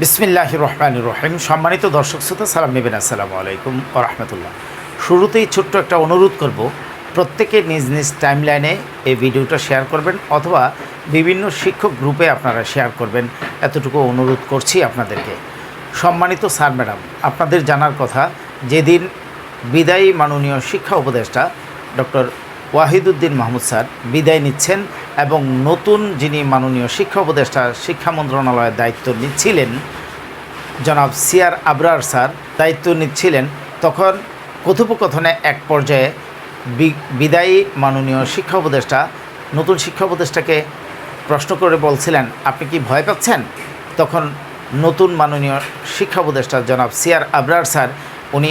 বিসমিল্লাহ রহমান রহিম। সম্মানিত দর্শক শ্রোতা, সালাম নেবেন। আসসালামু আলাইকুম ও রহমতুল্লাহ। শুরুতেই ছোট্ট একটা অনুরোধ করব, প্রত্যেকে নিজ নিজ টাইমলাইনে এই ভিডিওটা শেয়ার করবেন অথবা বিভিন্ন শিক্ষক গ্রুপে আপনারা শেয়ার করবেন। এতটুকু অনুরোধ করছি আপনাদেরকে। সম্মানিত স্যার, ম্যাডাম, আপনাদের জানার কথা, যেদিন বিদায়ী মাননীয় শিক্ষা উপদেষ্টা ডক্টর ওয়াহিদুদ্দিন মাহমুদ স্যার বিদায় নিচ্ছেন এবং নতুন যিনি মাননীয় শিক্ষা উপদেষ্টা, শিক্ষা মন্ত্রণালয়ের দায়িত্ব নিচ্ছিলেন জনাব সিয়ার আবরার স্যার দায়িত্ব নিচ্ছিলেন, তখন কথোপকথনে এক পর্যায়ে বিদায়ী মাননীয় শিক্ষা উপদেষ্টা, নতুন শিক্ষা উপদেষ্টাকে প্রশ্ন করে বলছিলেন, আপনি কি ভয় পাচ্ছেন? তখন নতুন মাননীয় শিক্ষা উপদেষ্টা জনাব সিয়ার আবরার স্যার উনি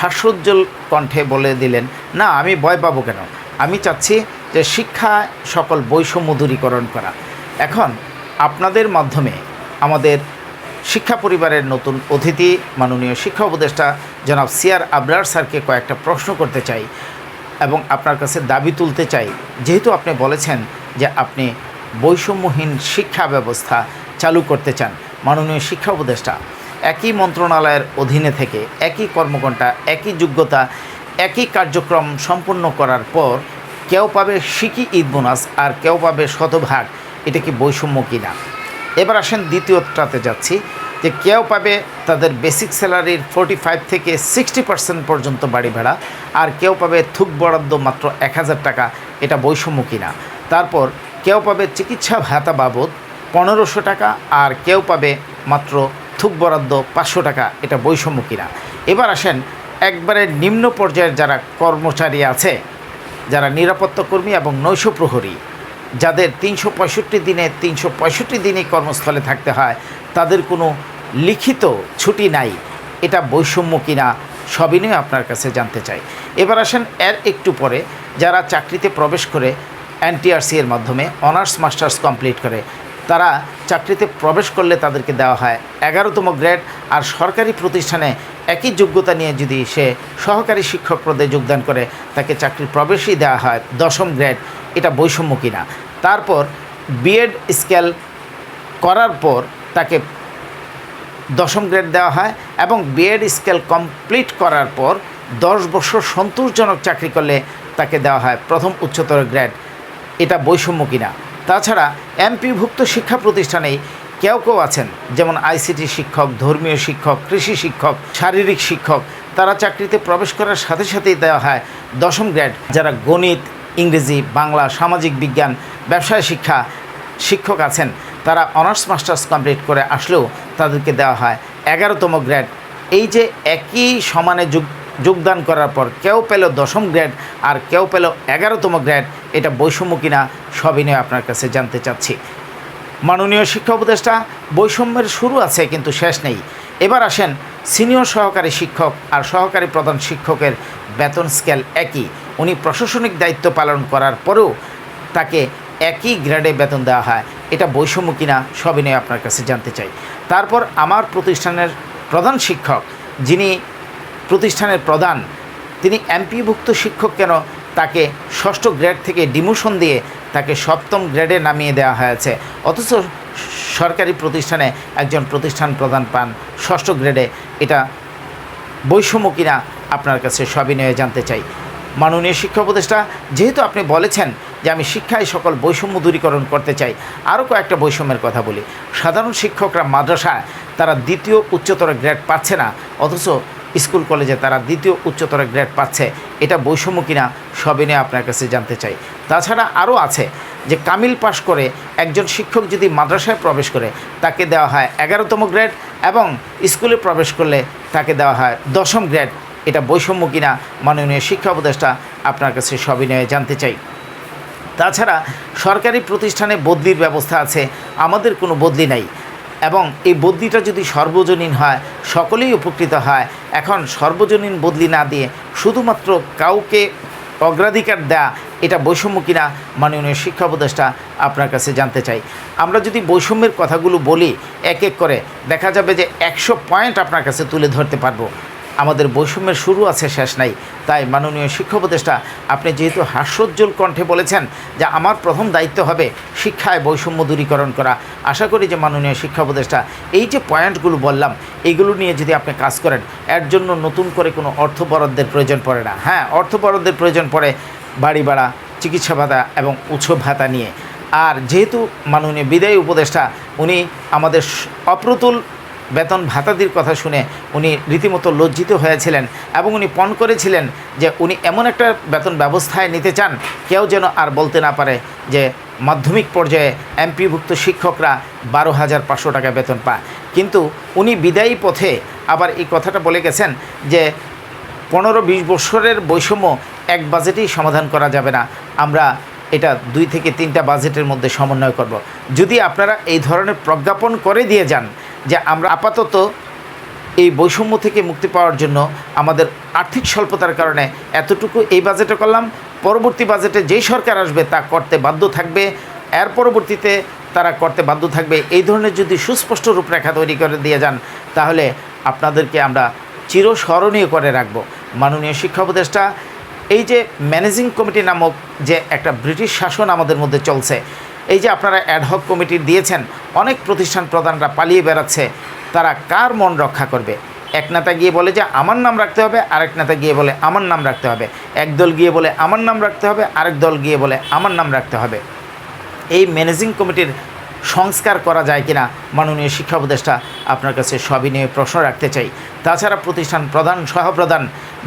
হাস্যোজ্জ্বল কণ্ঠে বলে দিলেন, না, আমি ভয় পাবো কেন? আমি চাচ্ছি যে শিক্ষা সকল বৈষম্য দূরীকরণ করা। এখন আপনাদের মাধ্যমে আমাদের শিক্ষা পরিবারের নতুন অতিথি, মাননীয় শিক্ষা উপদেষ্টা জনাব সিয়ার আবরার স্যারকে কয়েকটা প্রশ্ন করতে চাই এবং আপনার কাছে দাবি তুলতে চাই। যেহেতু আপনি বলেছেন যে আপনি বৈষম্যহীন শিক্ষা ব্যবস্থা চালু করতে চান, মাননীয় শিক্ষা উপদেষ্টা, একই মন্ত্রণালয়ের অধীনে থেকে একই কর্মঘণ্টা, একই যোগ্যতা একই কার্যক্রম সম্পূর্ণ করার পর কেউ পাবে শিকি ঈদ বোনাস আর কেউ পাবে শতভাগ, এটা কি বৈষম্য কিনা এবার আসেন দ্বিতীয়টাতে যাচ্ছি, যে কেউ পাবে তাদের বেসিক স্যালারির ফোর্টি ফাইভ থেকে সিক্সটি পার্সেন্ট পর্যন্ত বাড়ি ভাড়া আর কেউ পাবে থুক বরাদ্দ মাত্র এক হাজার টাকা, এটা বৈষম্য কিনা তারপর কেউ পাবে চিকিৎসা ভাতা বাবদ পনেরোশো টাকা আর কেউ পাবে মাত্র থুক বরাদ্দ পাঁচশো টাকা, এটা বৈষম্য কিনা এবার আসেন একবারে নিম্ন পর্যায়ের যারা কর্মচারী আছে, যারা নিরাপত্তা কর্মী এবং নৈশ প্রহরী, যাদের তিনশো পঁয়ষট্টি দিনে তিনশো পঁয়ষট্টি দিনই কর্মস্থলে থাকতে হয়, তাদের কোনো লিখিত ছুটি নাই। এটা বৈষম্য কিনা, সবই নিয়ে আপনার কাছে জানতে চাই। এবার আসেন এর একটু পরে, যারা চাকরিতে প্রবেশ করে এনটিআরসি এর মাধ্যমে, অনার্স, মাস্টার্স কমপ্লিট করে, তারা চাকরিতে প্রবেশ করলে তাদেরকে দেওয়া হয় এগারোতম গ্রেড, আর সরকারি প্রতিষ্ঠানে একই যোগ্যতা নিয়ে যদি সে সহকারী শিক্ষক পদে যোগদান করে, তাকে চাকরির প্রবেশই দেওয়া হয় দশম গ্রেড, এটা বৈষম্য কিনা? তারপর বিএড স্কেল করার পর তাকে দশম গ্রেড দেওয়া হয় এবং বিএড স্কেল কমপ্লিট করার পর দশ বছর সন্তোষজনক চাকরি করলে তাকে দেওয়া হয় প্রথম উচ্চতর গ্রেড, এটা বৈষম্য কিনা? তাছাড়া এমপিভুক্ত শিক্ষা প্রতিষ্ঠানেই কেউ কেউ আছেন, যেমন আইসিটি শিক্ষক, ধর্মীয় শিক্ষক, কৃষি শিক্ষক, শারীরিক শিক্ষক, তারা চাকরিতে প্রবেশ করার সাথে সাথেই দেওয়া হয় দশম গ্রেড। যারা গণিত, ইংরেজি, বাংলা, সামাজিক বিজ্ঞান, ব্যবসায় শিক্ষা শিক্ষক আছেন, তারা অনার্স মাস্টার্স কমপ্লিট করে আসলেও তাদেরকে দেওয়া হয় এগারোতম গ্রেড। এই যে একই সমানে যোগ, যোগদান করার পর কেউ পেল দশম গ্রেড আর কেউ পেল এগারোতম গ্রেড, এটা বৈষম্য কিনা সবই নিয়ে আপনার কাছে জানতে চাচ্ছি। মাননীয় শিক্ষা উপদেষ্টা, বৈষম্যের শুরু আছে কিন্তু শেষ নেই। এবার আসেন সিনিয়র সহকারী শিক্ষক আর সহকারী প্রধান শিক্ষকের বেতন স্কেল একই। উনি প্রশাসনিক দায়িত্ব পালন করার পরেও তাকে একই গ্রেডে বেতন দেওয়া হয়। এটা বৈষম্য কিনা, সবই নিয়ে আপনার কাছে জানতে চাই। তারপর আমার প্রতিষ্ঠানের প্রধান শিক্ষক, যিনি প্রতিষ্ঠানের প্রধান, তিনি এমপিভুক্ত শিক্ষক কেন তাকে ষষ্ঠ গ্রেড থেকে ডিমোশন দিয়ে তাকে সপ্তম গ্রেডে নামিয়ে দেওয়া হয়েছে। অথচ সরকারি প্রতিষ্ঠানে একজন প্রতিষ্ঠান প্রধান পান ষষ্ঠ গ্রেডে। এটা বৈষম্য কিনা আপনার কাছে সবিনয়ে জানতে চাই। মাননীয় শিক্ষা উপদেষ্টা, যেহেতু আপনি বলেছেন যে আমি শিক্ষায় সকল বৈষম্য দূরীকরণ করতে চাই, আরও কয়েকটা বৈষম্যের কথা বলি। সাধারণ শিক্ষকরা মাদ্রাসায় তারা দ্বিতীয় উচ্চতর গ্রেড পাচ্ছে না, অথচ স্কুল কলেজে তারা দ্বিতীয় উচ্চতর গ্রেড পাচ্ছে। এটা বৈষম্য কিনা, সবই নিয়ে আপনার কাছে জানতে চাই। তাছাড়া আরও আছে যে কামিল পাশ করে একজন শিক্ষক যদি মাদ্রাসায় প্রবেশ করে, তাকে দেওয়া হয় এগারোতম গ্রেড এবং স্কুলে প্রবেশ করলে তাকে দেওয়া হয় দশম গ্রেড। এটা বৈষম্য কিনা, মাননীয় শিক্ষা উপদেষ্টা আপনার কাছে সবিনয়ে জানতে চাই। তাছাড়া সরকারি প্রতিষ্ঠানে বদলির ব্যবস্থা আছে, আমাদের কোনো বদলি নাই। এবং এই বদলিটা যদি সর্বজনীন হয়, সকলেই উপকৃত হয়। এখন সর্বজনীন বদলি না দিয়ে শুধুমাত্র কাউকে অগ্রাধিকার দেয়া, এটা বৈষম্য কিনা মাননীয় শিক্ষা উপদেষ্টা আপনার কাছে জানতে চাই। আমরা যদি বৈষম্যের কথাগুলো বলি, এক এক করে দেখা যাবে যে একশো পয়েন্ট আপনার কাছে তুলে ধরতে পারব। আমাদের বৈষম্যের শুরু আছে, শেষ নাই। তাই মাননীয় শিক্ষা উপদেষ্টা, আপনি যেহেতু হাস্যোজ্জ্বল কণ্ঠে বলেছেন যে আমার প্রথম দায়িত্ব হবে শিক্ষায় বৈষম্য দূরীকরণ করা, আশা করি যে মাননীয় শিক্ষা উপদেষ্টা, এই যে পয়েন্টগুলো বললাম এইগুলো নিয়ে যদি আপনি কাজ করেন, এর জন্য নতুন করে কোনো অর্থ বরাদ্দের প্রয়োজন পড়ে না। হ্যাঁ অর্থ বরাদ্দের প্রয়োজন পড়ে বাড়ি ভাড়া, চিকিৎসা ভাতা এবং উৎস ভাতা নিয়ে। আর যেহেতু মাননীয় বিদায়ী উপদেষ্টা, উনি আমাদের অপ্রতুল বেতন ভাতাদির কথা শুনে উনি রীতিমতো লজ্জিত হয়েছিলেন এবং উনি পণ করেছিলেন যে উনি এমন একটা বেতন ব্যবস্থায় নিতে চান, কেউ যেন আর বলতে না পারে যে মাধ্যমিক পর্যায়ে এমপিভুক্ত শিক্ষকরা বারো হাজার পাঁচশো টাকা বেতন পায় কিন্তু উনি বিদায়ী পথে আবার এই কথাটা বলে গেছেন যে পনেরো বিশ বছরের বৈষম্য এক বাজেটেই সমাধান করা যাবে না আমরা এটা দুই থেকে তিনটা বাজেটের মধ্যে সমন্বয় করব। যদি আপনারা এই ধরনের প্রজ্ঞাপন করে দিয়ে যান যে আমরা আপাতত এই বৈষম্য থেকে মুক্তি পাওয়ার জন্য আমাদের আর্থিক স্বল্পতার কারণে এতটুকু এই বাজেটে করলাম। পরবর্তী বাজেটে যেই সরকার আসবে তা করতে বাধ্য থাকবে। এর পরবর্তীতে তারা করতে বাধ্য থাকবে। এই ধরনের যদি সুস্পষ্ট রূপরেখা তৈরি করে দিয়ে যান, তাহলে আপনাদেরকে আমরা চিরস্মরণীয় করে রাখব। মাননীয় শিক্ষা উপদেষ্টা, এই যে ম্যানেজিং কমিটি নামক যে একটা ব্রিটিশ শাসন আমাদের মধ্যে চলছে এই যে আপনারা অ্যাডহক কমিটি দিয়েছেন, অনেক প্রতিষ্ঠান প্রধানরা পালিয়ে বেড়াচ্ছে, তারা কার মন রক্ষা করবে? এক নেতা গিয়ে বলে যে, আমার নাম রাখতে হবে আরেক নেতা গিয়ে বলে, আমার নাম রাখতে হবে এক দল গিয়ে বলে, আমার নাম রাখতে হবে আরেক দল গিয়ে বলে, আমার নাম রাখতে হবে এই ম্যানেজিং কমিটির সংস্কার করা যায় কিনা, মাননীয় শিক্ষা উপদেষ্টা আপনার কাছে সবই নিয়ে প্রশ্ন রাখতে চাই। তাছাড়া প্রতিষ্ঠান প্রধান, সহপ্রধান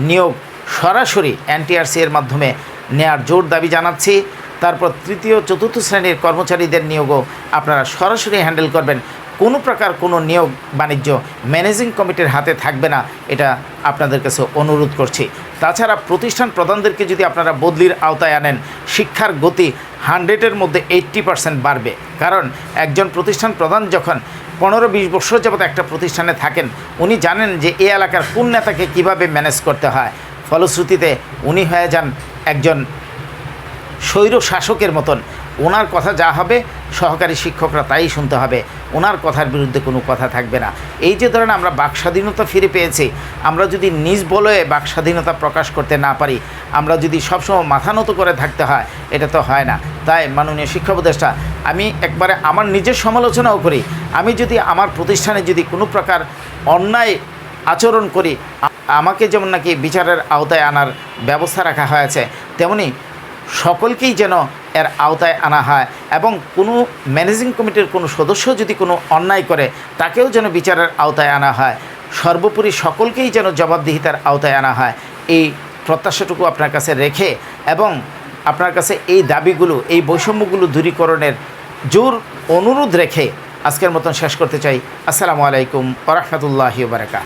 নিয়োগ সরাসরি এনটিআরসি এর মাধ্যমে নেয়ার জোর দাবি জানাচ্ছি। তারপর তৃতীয়, চতুর্থ শ্রেণির কর্মচারীদের নিয়োগও আপনারা সরাসরি হ্যান্ডেল করবেন। কোনো প্রকার কোনো নিয়োগ বাণিজ্য ম্যানেজিং কমিটির হাতে থাকবে না, এটা আপনাদের কাছে অনুরোধ করছি। তাছাড়া প্রতিষ্ঠান প্রধানদেরকে যদি আপনারা বদলির আওতায় আনেন, শিক্ষার গতি হান্ড্রেডের মধ্যে এইট্টি পার্সেন্ট বাড়বে। কারণ একজন প্রতিষ্ঠান প্রধান যখন পনেরো, বিশ বছর যাবত একটা প্রতিষ্ঠানে থাকেন, উনি জানেন যে এই এলাকার কোন নেতাকে কীভাবে ম্যানেজ করতে হয়। ফলশ্রুতিতে উনি হয়ে যান একজন স্বৈর শাসকের মতন। ওনার কথা যা হবে, সহকারী শিক্ষকরা তাই শুনতে হবে। ওনার কথার বিরুদ্ধে কোনো কথা থাকবে না। এই যে ধরেন আমরা বাক স্বাধীনতা ফিরে পেয়েছি, আমরা যদি নিজ বলয়ে বাক স্বাধীনতা প্রকাশ করতে না পারি, আমরা যদি সবসময় মাথা নত করে থাকতে হয়, এটা তো হয় না। তাই মাননীয় শিক্ষা উপদেষ্টা, আমি একবারে আমার নিজের সমালোচনাও করি। আমি যদি আমার প্রতিষ্ঠানে যদি কোনো প্রকার অন্যায় আচরণ করি, আমাকে যেমন নাকি বিচারের আওতায় আনার ব্যবস্থা রাখা হয়েছে, তেমনি সকলকেই যেন এর আওতায় আনা হয় এবং কোনো ম্যানেজিং কমিটির কোনো সদস্য যদি কোনো অন্যায় করে, তাকেও যেন বিচারের আওতায় আনা হয়। সর্বোপরি সকলকেই যেন জবাবদিহিতার আওতায় আনা হয়। এই প্রত্যাশাটুকু আপনার কাছে রেখে এবং আপনার কাছে এই দাবিগুলো, এই বৈষম্যগুলো দূরীকরণের জোর অনুরোধ রেখে আজকের মতন শেষ করতে চাই। আসসালামু আলাইকুম ওরহমতুল্লাহি বারাকা